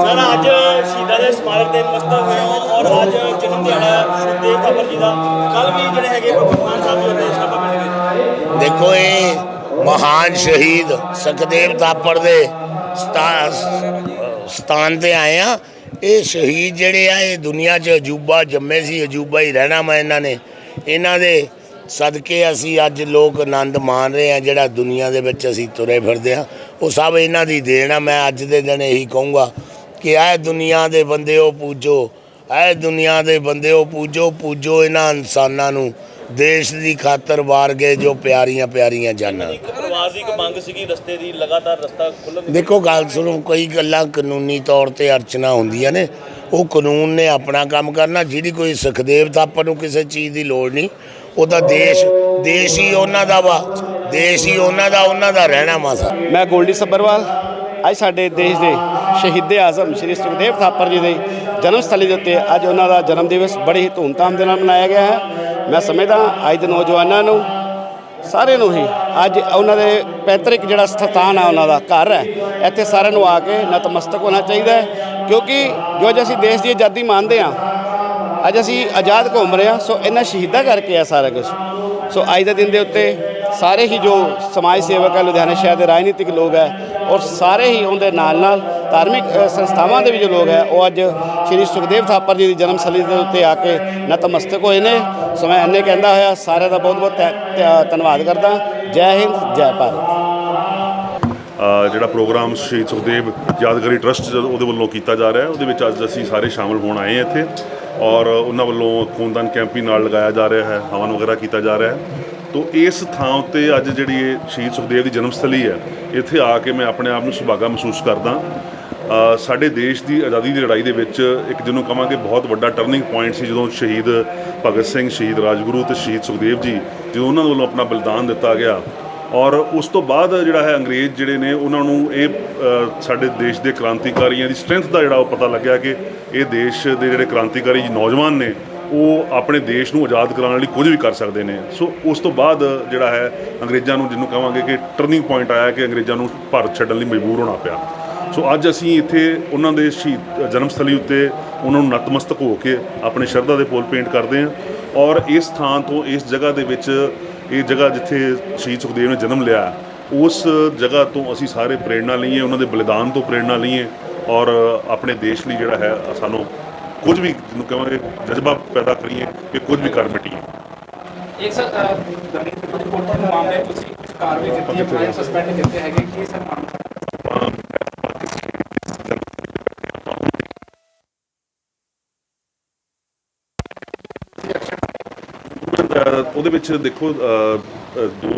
Sir, ਅੱਜ ਸ਼ਹੀਦਾਂ ਦੇ ਸਮਾਰਕ ਦੇ ਮਸਤਕ ਹੋਏ ਹੋ ਔਰ ਅੱਜ ਜਨਮ ਦਿਹਾੜਾ ਸ਼ਹੀਦ ਕਬਰ ਜੀ ਦਾ। ਕੱਲ ਵੀ ਜਿਹੜੇ ਹੈਗੇ ਭਗਵੰਤ ਸਾਹਿਬ ਜੀ ਨੇ ਸਭਾ ਪਿੰਡ ਵਿੱਚ ਦੇਖੋ ਇਹ ਮਹਾਨ ਸ਼ਹੀਦ ਸੁਖਦੇਵ ਥਾਪੜ ਦੇ ਸਥਾ- ਸਥਾਨ ਤੇ ਆਏ ਆ। ਇਹ ਸ਼ਹੀਦ ਜਿਹੜੇ ਆ, ਇਹ ਦੁਨੀਆ 'ਚ ਅਜੂਬਾ ਜੰਮੇ ਸੀ, ਅਜੂਬਾ ਹੀ ਰਹਿਣਾ ਮੈਂ ਇਹਨਾਂ ਨੇ। ਇਹਨਾਂ ਦੇ ਸਦਕੇ ਅਸੀਂ ਅੱਜ ਲੋਕ ਆਨੰਦ ਮਾਣ ਰਹੇ ਆ, ਜਿਹੜਾ ਦੁਨੀਆ ਦੇ ਵਿੱਚ ਅਸੀਂ ਤੁਰੇ ਫਿਰਦੇ ਆ। ਉਹ ਸਭ ਇਹਨਾਂ ਦੀ ਦੇਣ ਆ। ਮੈਂ ਅੱਜ ਦੇ ਦਿਨ ਇਹੀ ਕਹੂੰਗਾ ਕਿ ਐ ਦੁਨੀਆ ਦੇ ਬੰਦਿਓ ਪੂਜੋ ਐ ਦੁਨੀਆ ਦੇ ਬੰਦਿਓ ਪੂਜੋ ਪੂਜੋ ਇਹਨਾਂ ਇਨਸਾਨਾਂ ਨੂੰ ਦੇਸ਼ ਦੀ ਖਾਤਰ ਵਾਰ ਗਏ ਜੋ ਪਿਆਰੀਆਂ ਪਿਆਰੀਆਂ ਜਾਨਾਂ। ਪ੍ਰਵਾਸ ਦੀ ਇੱਕ ਮੰਗ ਸੀਗੀ ਰਸਤੇ ਦੀ ਲਗਾਤਾਰ ਰਸਤਾ ਖੁੱਲ੍ਹਣ ਦੀ। ਦੇਖੋ ਗੱਲ ਸੁਣੋ ਕਈ ਗੱਲਾਂ ਕਾਨੂੰਨੀ ਤੌਰ ਤੇ ਅਰਚਨਾ ਹੁੰਦੀਆਂ ਨੇ। ਉਹ ਕਾਨੂੰਨ ਨੇ ਆਪਣਾ ਕੰਮ ਕਰਨਾ ਜਿਹੜੀ ਕੋਈ ਸੁਖਦੇਵ ਥਾਪਰ ਨੂੰ ਕਿਸੇ ਚੀਜ਼ ਦੀ ਲੋੜ ਨਹੀਂ। ਉਹਦਾ ਦੇਸ਼ ਦੇਸ਼ ਹੀ ਉਹਨਾਂ ਦਾ ਵਾ ਦੇਸ਼ ਹੀ ਉਹਨਾਂ ਦਾ ਉਹਨਾਂ ਦਾ ਰਹਿਣਾ ਮਾਸਾ ਮੈਂ ਗੋਲਡੀ ਸੱਬਰਵਾਲ ਅੱਜ ਸਾਡੇ ਦੇਸ਼ ਦੇ ਸ਼ਹੀਦ ਆਜ਼ਮ ਸ਼੍ਰੀ ਸੁਖਦੇਵ ਥਾਪਰ ਜੀ ਦੇ ਜਨਮ ਸਥਲੀ ਦੇ ਉੱਤੇ ਅੱਜ ਉਹਨਾਂ ਦਾ ਜਨਮ ਦਿਵਸ ਬੜੀ ਹੀ ਧੂਮਧਾਮ ਦੇ ਨਾਲ ਮਨਾਇਆ ਗਿਆ ਹੈ। ਮੈਂ ਸਮਝਦਾ ਅੱਜ ਦੇ ਨੌਜਵਾਨਾਂ ਨੂੰ, ਸਾਰੇ ਨੂੰ ਹੀ ਅੱਜ ਉਹਨਾਂ ਦੇ ਪੈਤਰਿਕ ਜਿਹੜਾ ਸਥਾਨ ਆ ਉਹਨਾਂ ਦਾ ਘਰ ਹੈ। ਇੱਥੇ ਸਾਰਿਆਂ ਨੂੰ ਆ ਕੇ ਨਤਮਸਤਕ ਹੋਣਾ ਚਾਹੀਦਾ ਹੈ ਕਿਉਂਕਿ ਜੋ ਅੱਜ ਅਸੀਂ ਦੇਸ਼ ਦੀ ਆਜ਼ਾਦੀ ਮੰਨਦੇ ਹਾਂ, ਅੱਜ ਅਸੀਂ ਆਜ਼ਾਦ ਘੁੰਮ ਰਹੇ ਹਾਂ, ਸੋ ਇਹਨਾਂ ਸ਼ਹੀਦਾਂ ਕਰਕੇ ਆ ਸਾਰਾ ਕੁਝ ਸੋ ਅੱਜ ਦੇ ਦਿਨ ਦੇ ਉੱਤੇ ਸਾਰੇ ਹੀ ਜੋ ਸਮਾਜ ਸੇਵਕ ਹੈ, ਲੁਧਿਆਣਾ ਸ਼ਹਿਰ ਦੇ ਰਾਜਨੀਤਿਕ ਲੋਕ ਹੈ ਔਰ ਸਾਰੇ ਹੀ ਉਹਦੇ ਨਾਲ ਨਾਲ ਧਾਰਮਿਕ ਸੰਸਥਾਵਾਂ ਦੇ ਵੀ ਜੋ ਲੋਕ ਹੈ, ਉਹ ਅੱਜ ਸ਼੍ਰੀ ਸੁਖਦੇਵ ਥਾਪਰ ਜੀ ਦੀ ਜਨਮ ਸਲੀ ਦੇ ਉੱਤੇ ਆ ਕੇ ਨਤਮਸਤਕ ਹੋਏ ਨੇ। ਸੋ ਮੈਂ ਇੰਨੇ ਕਹਿੰਦਾ ਹੋਇਆ, ਸਾਰਿਆਂ ਦਾ ਬਹੁਤ ਬਹੁਤ ਧੰਨ- ਧੰਨਵਾਦ ਕਰਦਾ। ਜੈ ਹਿੰਦ, ਜੈ ਭਾਰਤ। ਜਿਹੜਾ ਪ੍ਰੋਗਰਾਮ ਸ਼ਹੀਦ ਸੁਖਦੇਵ ਯਾਦਗਾਰੀ ਟਰਸਟ ਜਦੋਂ ਉਹਦੇ ਵੱਲੋਂ ਕੀਤਾ ਜਾ ਰਿਹਾ ਹੈ, ਉਹਦੇ ਵਿੱਚ ਅੱਜ ਅਸੀਂ ਸਾਰੇ ਸ਼ਾਮਲ ਹੋਣ ਆਏ ਹਾਂ ਇੱਥੇ। ਔਰ ਉਹਨਾਂ ਵੱਲੋਂ ਖੂਨਦਾਨ ਕੈਂਪ ਵੀ ਨਾਲ ਲਗਾਇਆ ਜਾ ਰਿਹਾ ਹੈ, ਹਵਨ ਵਗੈਰਾ ਕੀਤਾ ਜਾ ਰਿਹਾ ਹੈ। ਤੋ ਇਸ ਥਾਂ ਉੱਤੇ ਅੱਜ ਜਿਹੜੀ ਇਹ ਸ਼ਹੀਦ ਸੁਖਦੇਵ ਦੀ ਜਨਮ ਸਥਲੀ ਹੈ, ਇੱਥੇ ਆ ਕੇ ਮੈਂ ਆਪਣੇ ਆਪ ਨੂੰ ਸੁਭਾਗਾ ਮਹਿਸੂਸ ਕਰਦਾ। ਸਾਡੇ ਦੇਸ਼ ਦੀ ਆਜ਼ਾਦੀ ਦੀ ਲੜਾਈ ਦੇ ਵਿੱਚ ਇੱਕ ਜਿਹਨੂੰ ਕਹਾਂਗੇ ਬਹੁਤ ਵੱਡਾ ਟਰਨਿੰਗ ਪੁਆਇੰਟ ਸੀ ਜਦੋਂ ਸ਼ਹੀਦ ਭਗਤ ਸਿੰਘ, ਸ਼ਹੀਦ ਰਾਜਗੁਰੂ ਤੇ ਸ਼ਹੀਦ ਸੁਖਦੇਵ ਜੀ, ਜਦੋਂ ਉਹਨਾਂ ਵੱਲੋਂ ਆਪਣਾ ਬਲੀਦਾਨ ਦਿੱਤਾ ਗਿਆ। ਔਰ ਉਸ ਤੋਂ ਬਾਅਦ ਜਿਹੜਾ ਹੈ ਅੰਗਰੇਜ਼ ਜਿਹੜੇ ਨੇ, ਉਹਨਾਂ ਨੂੰ ਇਹ ਸਾਡੇ ਦੇਸ਼ ਦੇ ਕ੍ਰਾਂਤੀਕਾਰੀਆਂ ਦੀ ਸਟਰੈਂਥ ਦਾ ਜਿਹੜਾ ਉਹ ਪਤਾ ਲੱਗਿਆ ਕਿ ਇਹ ਦੇਸ਼ ਦੇ ਜਿਹੜੇ ਕ੍ਰਾਂਤੀਕਾਰੀ ਨੌਜਵਾਨ ਨੇ ਉਹ ਆਪਣੇ ਦੇਸ਼ ਨੂੰ ਆਜ਼ਾਦ ਕਰਾਉਣ ਲਈ ਕੁਝ ਵੀ ਕਰ ਸਕਦੇ ਨੇ। ਸੋ ਉਸ ਤੋਂ ਬਾਅਦ ਜਿਹੜਾ ਹੈ, ਅੰਗਰੇਜ਼ਾਂ ਨੂੰ ਜਿਹਨੂੰ ਕਹਾਂਗੇ ਕਿ ਟਰਨਿੰਗ ਪੁਆਇੰਟ ਆਇਆ ਕਿ ਅੰਗਰੇਜ਼ਾਂ ਨੂੰ ਭਾਰਤ ਛੱਡਣ ਲਈ ਮਜਬੂਰ ਹੋਣਾ ਪਿਆ। ਸੋ ਅੱਜ ਅਸੀਂ ਇੱਥੇ ਉਹਨਾਂ ਦੇ ਸ਼ਹੀਦ ਜਨਮ ਸਥਲੀ ਉੱਤੇ ਉਹਨਾਂ ਨੂੰ ਨਤਮਸਤਕ ਹੋ ਕੇ ਆਪਣੇ ਸ਼ਰਧਾ ਦੇ ਫੁੱਲ ਪੇਂਟ ਕਰਦੇ ਹਾਂ ਔਰ ਇਸ ਥਾਂ ਤੋਂ ਇਸ ਜਗ੍ਹਾ ਦੇ ਵਿੱਚ, ਇਹ ਜਗ੍ਹਾ ਜਿੱਥੇ ਸ਼ਹੀਦ ਸੁਖਦੇਵ ਨੇ ਜਨਮ ਲਿਆ, ਉਸ ਜਗ੍ਹਾ ਤੋਂ ਅਸੀਂ ਸਾਰੇ ਪ੍ਰੇਰਣਾ ਲਈਏ, ਉਹਨਾਂ ਦੇ ਬਲੀਦਾਨ ਤੋਂ ਪ੍ਰੇਰਣਾ ਲਈਏ ਔਰ ਆਪਣੇ ਦੇਸ਼ ਲਈ ਜਿਹੜਾ ਹੈ, ਸਾਨੂੰ ਕੁਝ ਵੀ ਕਹਾਂਗੇ ਜਜ਼ਬਾ ਪੈਦਾ ਕਰੀਏ ਕਿ ਕੁਝ ਵੀ ਕਰ ਮਿਟੀਏ। ਇੱਕ ਸਰ ਗਣੀ ਦੇ ਕੁਝ ਕੋਟਾਂ ਦੇ ਮਾਮਲੇ 'ਚ ਤੁਸੀਂ ਕੁਝ ਕਾਰਵਾਈ ਕੀਤੀ ਹੈ ਪ੍ਰਾਈਮ ਸਸਪੈਂਡ ਕੀਤੇ ਹੈਗੇ ਕੀ ਸਰ ਮਾਮਲਾ? ਅਹ ਉਹਦੇ ਵਿੱਚ ਦੇਖੋ ਦੋ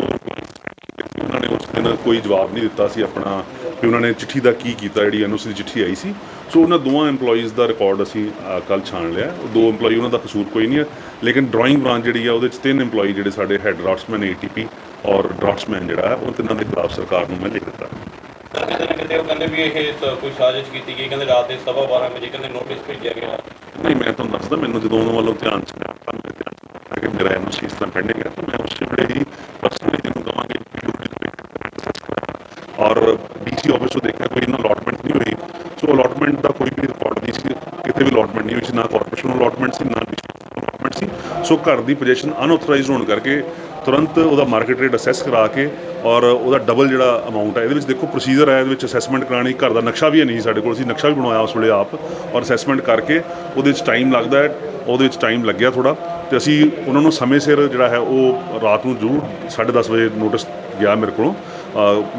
ਉਹਨਾਂ ਨੇ ਉਸ ਦਿਨ ਕੋਈ ਜਵਾਬ ਨਹੀਂ ਦਿੱਤਾ ਸੀ ਆਪਣਾ ਕਿ ਉਹਨਾਂ ਨੇ ਚਿੱਠੀ ਦਾ ਕੀ ਕੀਤਾ ਜਿਹੜੀ ਐਨਓਸੀ ਦੀ ਚਿੱਠੀ ਆਈ ਸੀ। ਸੋ ਉਹਨਾਂ ਦੋਵਾਂ EMPLOYEES ਦਾ ਰਿਕਾਰਡ ਅਸੀਂ ਕੱਲ ਛਾਣ ਲਿਆ। ਉਹ ਦੋ EMPLOYEE ਉਹਨਾਂ ਦਾ ਕਸੂਰ ਕੋਈ ਨਹੀਂ ਹੈ। ਲੇਕਿਨ ਡਰਾਇੰਗ ਬ੍ਰਾਂਚ ਜਿਹੜੀ ਆ ਉਹਦੇ ਚ ਤਿੰਨ EMPLOYEE ਜਿਹੜੇ ਸਾਡੇ ਹੈਡ ਡਰਾਫਟਸਮੈਨ ATP ਔਰ ਡਰਾਫਟਸਮੈਨ ਜਿਹੜਾ ਹੈ ਉਹ ਤਿੰਨਾਂ ਦੇ ਖਿਲਾਫ ਸਰਕਾਰ ਨੂੰ ਮੈਂ ਲਿਖ ਦਿੱਤਾ। ਨਾ ਕਿਤੇ ਉਹ ਕਹਿੰਦੇ ਵੀ ਇਹ ਕੋਈ ਸਾਜ਼ਿਸ਼ ਕੀਤੀ ਗਈ ਕਹਿੰਦੇ ਰਾਤ ਦੇ ਸਵਾ 12 ਵਜੇ ਕਹਿੰਦੇ ਨੋਟਿਸ ਭੇਜਿਆ ਗਿਆ। ਨਹੀਂ ਮੈਂ ਤੁਹਾਨੂੰ ਦੱਸਦਾ ਮੈਨੂੰ ਜਦੋਂ ਉਹਨਾਂ ਵੱਲੋਂ ਧਿਆਨ ਚ ਲਿਆ ਤਾਂ ਮੇਰੇ ਧਿਆਨ ਚ ਆਇਆ ਕਿ ਮੇਰਾ ਐਨਓਸੀ ਇਸ ਤਰ੍ਹਾਂ ਪੈਂਡਿੰਗ ਹੈ ਤਾਂ ਮੈਂ ਉਸ ਵੇਲੇ ਹੀ ਪਰਸਨਲੀ ਜਿਹਨੂੰ ਕਹਾਂਗੇ ਔਰ ਡੀਸੀ ਆਫਿਸ ਤੋਂ ਦੇਖਿਆ ਕੋਈ ਹੋਈ ਸੋ ਅਲਾਟਮੈਂਟ ਦਾ ਕੋਈ ਵੀ ਰਿਕਾਰਡ ਨਹੀਂ ਸੀ, ਕਿਤੇ ਵੀ ਅਲਾਟਮੈਂਟ ਨਹੀਂ ਹੋਈ ਸੀ, ਨਾ ਕਾਰਪੋਰੇਸ਼ਨ ਅਲਾਟਮੈਂਟ ਸੀ, ਨਾ ਅਲਾਟਮੈਂਟ ਸੀ। ਸੋ ਘਰ ਦੀ ਪੋਜੀਸ਼ਨ ਅਨਆਥੋਰਾਈਜ਼ਡ ਹੋਣ ਕਰਕੇ ਤੁਰੰਤ ਉਹਦਾ ਮਾਰਕੀਟ ਰੇਟ ਅਸੈਸ ਕਰਾ ਕੇ ਔਰ ਉਹਦਾ ਡਬਲ ਜਿਹੜਾ ਅਮਾਉਂਟ ਹੈ ਇਹਦੇ ਵਿੱਚ ਦੇਖੋ ਪ੍ਰੋਸੀਜਰ ਹੈ ਇਹਦੇ ਵਿੱਚ ਅਸੈਸਮੈਂਟ ਕਰਾਣੀ ਘਰ ਦਾ ਨਕਸ਼ਾ ਵੀ ਹੈ ਨਹੀਂ ਸਾਡੇ ਕੋਲ, ਅਸੀਂ ਨਕਸ਼ਾ ਵੀ ਬਣਾਇਆ ਉਸ ਵੇਲੇ ਆਪ ਔਰ ਅਸੈਸਮੈਂਟ ਕਰਕੇ ਉਹਦੇ ਵਿੱਚ ਟਾਈਮ ਲੱਗਦਾ ਹੈ, ਉਹਦੇ ਵਿੱਚ ਟਾਈਮ ਲੱਗਿਆ ਥੋੜਾ ਤੇ ਅਸੀਂ ਉਹਨਾਂ ਨੂੰ ਸਮੇਂ ਸਿਰ ਜਿਹੜਾ ਹੈ ਉਹ ਰਾਤ ਨੂੰ ਜ਼ਰੂਰ 10:30 ਵਜੇ ਨੋਟਿਸ ਗਿਆ ਮੇਰੇ ਕੋਲੋਂ।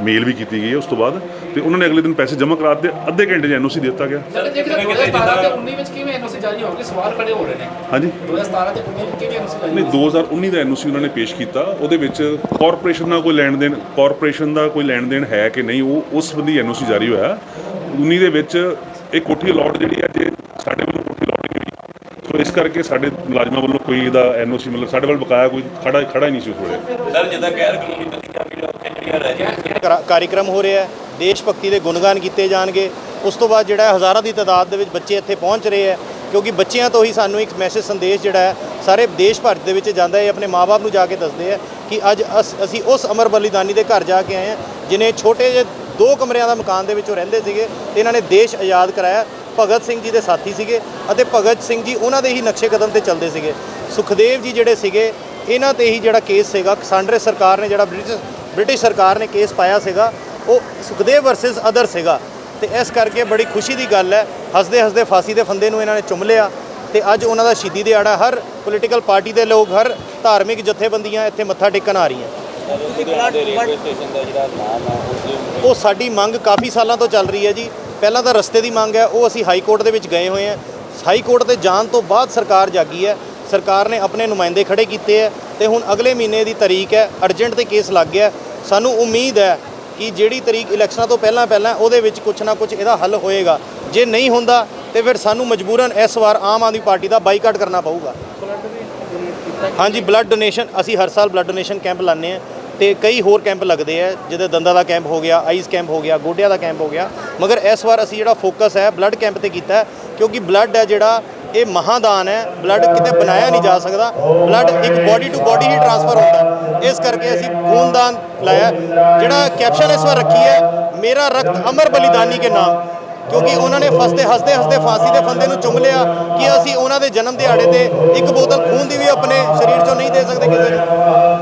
ਮੇਲ ਵੀ ਕੀਤੀ ਗਈ ਹੈ ਉਸ ਤੋਂ ਬਾਅਦ। ਤੇ ਉਹਨਾਂ ਨੇ ਅਗਲੇ ਦਿਨ ਪੈਸੇ ਜਮ੍ਹਾਂ ਕਰਾ ਦਿੱਤੇ ਅੱਧੇ ਘੰਟੇ 'ਚ ਐਨਓਸੀ ਦੇ ਦਿੱਤਾ ਗਿਆ। ਸਰ ਜੇਕਰ 2017 ਤੇ 19 ਵਿੱਚ ਕਿਵੇਂ ਐਨਓਸੀ ਜਾਰੀ ਹੋ ਗਈ ਸਵਾਲ ਖੜੇ ਹੋ ਰਹੇ ਨੇ। ਹਾਂਜੀ। 2017 ਤੇ 19 ਵਿੱਚ ਕਿਵੇਂ ਐਨਓਸੀ ਜਾਰੀ ਨਹੀਂ 2019 ਦਾ ਐਨਓਸੀ ਉਹਨਾਂ ਨੇ ਪੇਸ਼ ਕੀਤਾ। ਉਹਦੇ ਵਿੱਚ ਕਾਰਪੋਰੇਸ਼ਨ ਨਾਲ ਕੋਈ ਲੈਣ ਦੇਣ ਕਾਰਪੋਰੇਸ਼ਨ ਦਾ ਕੋਈ ਲੈਣ ਦੇਣ ਹੈ ਕਿ ਨਹੀਂ ਉਹ ਉਸ ਸੰਬੰਧੀ ਐਨਓਸੀ ਜਾਰੀ ਹੋਇਆ। 19 ਦੇ ਵਿੱਚ ਇਹ ਕੋਠੀ ਅਲਾਟ ਜਿਹੜੀ ਹੈ ਜੇ ਸਾਡੇ ਵੱਲੋਂ ਕੋਠੀ ਅਲਾਟ ਨਹੀਂ ਹੋਈ ਸੋ ਇਸ ਕਰਕੇ ਸਾਡੇ ਮੁਲਾਜ਼ਮਾਂ ਵੱਲੋਂ ਕੋਈ ਇਹਦਾ ਐਨਓਸੀ ਮਤਲਬ ਸਾਡੇ ਵੱਲ ਬਕਾਇਆ ਕੋਈ ਖੜਾ ਖੜਾ ਹੀ ਨਹੀਂ ਸੀ ਉਸ ਵੇਲੇ। ਸਰ ਜਿੱਦਾਂ ਗੈਰ ਕਾਨੂੰਨੀ ਕਰਾ- ਕਾਰਿਕ੍ਰਮ ਹੋ ਰਿਹਾ ਹੈ, ਦੇਸ਼ ਭਗਤੀ ਦੇ ਗੁਣਗਾਨ ਕੀਤੇ ਜਾਣਗੇ। ਉਸ ਤੋਂ ਬਾਅਦ ਜਿਹੜਾ ਹੈ ਹਜ਼ਾਰਾਂ ਦੀ ਤਾਦਾਦ ਦੇ ਵਿੱਚ ਬੱਚੇ ਇੱਥੇ ਪਹੁੰਚ ਰਹੇ ਹੈ, ਕਿਉਂਕਿ ਬੱਚਿਆਂ ਤੋਂ ਹੀ ਸਾਨੂੰ ਇੱਕ ਮੈਸੇਜ ਸੰਦੇਸ਼ ਜਿਹੜਾ ਹੈ, ਸਾਰੇ ਦੇਸ਼ ਭਰ ਦੇ ਵਿੱਚ ਜਾਂਦਾ ਹੈ। ਆਪਣੇ ਮਾਪੇ ਨੂੰ ਜਾ ਕੇ ਦੱਸਦੇ ਹੈ ਕਿ ਅੱਜ ਅਸ- ਅਸੀਂ ਉਸ ਅਮਰ ਬਲੀਦਾਨੀ ਦੇ ਘਰ ਜਾ ਕੇ ਆਏ ਹਾਂ, ਜਿਨੇ ਛੋਟੇ ਜਿਹੇ ਦੋ ਕਮਰਿਆਂ ਦਾ ਮਕਾਨ ਦੇ ਵਿੱਚ ਉਹ ਰਹਿੰਦੇ ਸੀਗੇ, ਤੇ ਇਹਨਾਂ ਨੇ ਦੇਸ਼ ਆਜ਼ਾਦ ਕਰਾਇਆ। ਭਗਤ ਸਿੰਘ ਜੀ ਦੇ ਸਾਥੀ ਸੀਗੇ ਅਤੇ ਭਗਤ ਸਿੰਘ ਜੀ ਉਹਨਾਂ ਦੇ ਹੀ ਨਕਸ਼ੇ ਕਦਮ ਤੇ ਚੱਲਦੇ ਸੀਗੇ। ਸੁਖਦੇਵ ਜੀ ਜਿਹੜੇ ਸੀਗੇ, ਇਹਨਾਂ ਤੇ ਹੀ ਜਿਹੜਾ ਕੇਸ ਸੀਗਾ। ਸਾਂਡਰੇ ਸਰਕਾਰ ਨੇ ਜਿਹੜਾ ਬ੍ਰਿਟਿਸ਼ ਬ੍ਰਿਟਿਸ਼ ਸਰਕਾਰ ਨੇ ਕੇਸ ਪਾਇਆ ਸੀਗਾ, ਉਹ ਸੁਖਦੇਵ ਵਰਸਸ ਅਦਰ ਸੀਗਾ। ਤੇ ਇਸ ਕਰਕੇ ਬੜੀ ਖੁਸ਼ੀ ਦੀ ਗੱਲ ਹੈ, ਹੱਸਦੇ ਹੱਸਦੇ ਫਾਂਸੀ ਦੇ ਫੰਦੇ ਨੂੰ ਇਹਨਾਂ ਨੇ ਚੁੰਮ ਲਿਆ ਤੇ ਅੱਜ ਉਹਨਾਂ ਦਾ ਸ਼ਹੀਦੀ ਦਿਹਾੜਾ ਹਰ ਪੋਲੀਟੀਕਲ ਪਾਰਟੀ ਦੇ ਲੋਕ, ਹਰ ਧਾਰਮਿਕ ਜਥੇਬੰਦੀਆਂ ਇੱਥੇ ਮੱਥਾ ਟੇਕਣ ਆ ਰਹੀਆਂ। ਉਹ ਸਾਡੀ ਮੰਗ ਕਾਫੀ ਸਾਲਾਂ ਤੋਂ ਚੱਲ ਰਹੀ ਹੈ ਜੀ। ਪਹਿਲਾਂ ਤਾਂ ਰਸਤੇ ਦੀ ਮੰਗ ਹੈ, ਉਹ ਅਸੀਂ ਹਾਈ ਕੋਰਟ ਦੇ ਵਿੱਚ ਗਏ ਹੋਏ ਹਾਂ। ਹਾਈ ਕੋਰਟ ਤੇ ਜਾਣ ਤੋਂ ਬਾਅਦ ਸਰਕਾਰ ਜਾਗੀ ਹੈ। ਸਰਕਾਰ ਨੇ ਆਪਣੇ ਨੁਮਾਇੰਦੇ ਖੜੇ ਕੀਤੇ ਹੈ ਤੇ ਹੁਣ ਅਗਲੇ ਮਹੀਨੇ ਦੀ ਤਾਰੀਖ ਹੈ ਅਰਜੈਂਟ ਤੇ ਕੇਸ ਲੱਗ ਗਿਆ। ਸਾਨੂੰ ਉਮੀਦ ਹੈ ਕਿ ਜਿਹੜੀ ਤਾਰੀਖ ਇਲੈਕਸ਼ਨਾਂ ਤੋਂ ਪਹਿਲਾਂ ਪਹਿਲਾਂ ਉਹਦੇ ਵਿੱਚ ਕੁਝ ਨਾ ਕੁਝ ਇਹਦਾ ਹੱਲ ਹੋਏਗਾ। ਜੇ ਨਹੀਂ ਹੁੰਦਾ, ਤੇ ਫਿਰ ਸਾਨੂੰ ਮਜਬੂਰਨ ਇਸ ਵਾਰ ਆਮ ਆਦਮੀ ਪਾਰਟੀ ਦਾ ਬਾਈਕਾਟ ਕਰਨਾ ਪਊਗਾ। ਹਾਂਜੀ ਬਲੱਡ ਡੋਨੇਸ਼ਨ ਅਸੀਂ ਹਰ ਸਾਲ ਬਲੱਡ ਡੋਨੇਸ਼ਨ ਕੈਂਪ ਲਾਉਂਦੇ ਆ ਤੇ ਕਈ ਹੋਰ ਕੈਂਪ ਲੱਗਦੇ ਆ ਜਿਹਦੇ ਦੰਦਾਂ ਦਾ ਕੈਂਪ ਹੋ ਗਿਆ ਆਈਜ਼ ਕੈਂਪ ਹੋ ਗਿਆ, ਗੋਡਿਆਂ ਦਾ ਕੈਂਪ ਹੋ ਗਿਆ। ਮਗਰ ਇਸ ਵਾਰ ਅਸੀਂ ਜਿਹੜਾ ਫੋਕਸ ਹੈ ਬਲੱਡ ਕੈਂਪ ਤੇ ਕੀਤਾ ਕਿਉਂਕਿ ਬਲੱਡ ਹੈ ਜਿਹੜਾ ਇਹ ਮਹਾਦਾਨ ਹੈ। ਬਲੱਡ ਕਿਤੇ ਬਣਾਇਆ ਨਹੀਂ ਜਾ ਸਕਦਾ। ਬਲੱਡ ਇੱਕ ਬਾਡੀ ਟੂ ਬਾਡੀ ਹੀ ਟ੍ਰਾਂਸਫਰ ਹੁੰਦਾ ਇਸ ਕਰਕੇ ਅਸੀਂ ਖੂਨਦਾਨ ਲਾਇਆ ਜਿਹੜਾ ਕੈਪਸ਼ਨ ਇਸ ਵਾਰ ਰੱਖੀ ਹੈ, ਮੇਰਾ ਰਕਤ ਅਮਰ ਬਲੀਦਾਨੀ ਕੇ ਨਾਮ। ਕਿਉਂਕਿ ਉਹਨਾਂ ਨੇ ਫਸਦੇ, ਹੱਸਦੇ ਹੱਸਦੇ ਫਾਂਸੀ ਦੇ ਫੰਦੇ ਨੂੰ ਚੁੰਮ ਲਿਆ ਕਿ ਅਸੀਂ ਉਹਨਾਂ ਦੇ ਜਨਮ ਦਿਹਾੜੇ ਤੇ ਇੱਕ ਬੋਤਲ ਖੂਨ ਦੀ ਵੀ ਆਪਣੇ ਸਰੀਰ ਚੋਂ ਨਹੀਂ ਦੇ ਸਕਦੇ ਕਿਸੇ ਨੂੰ।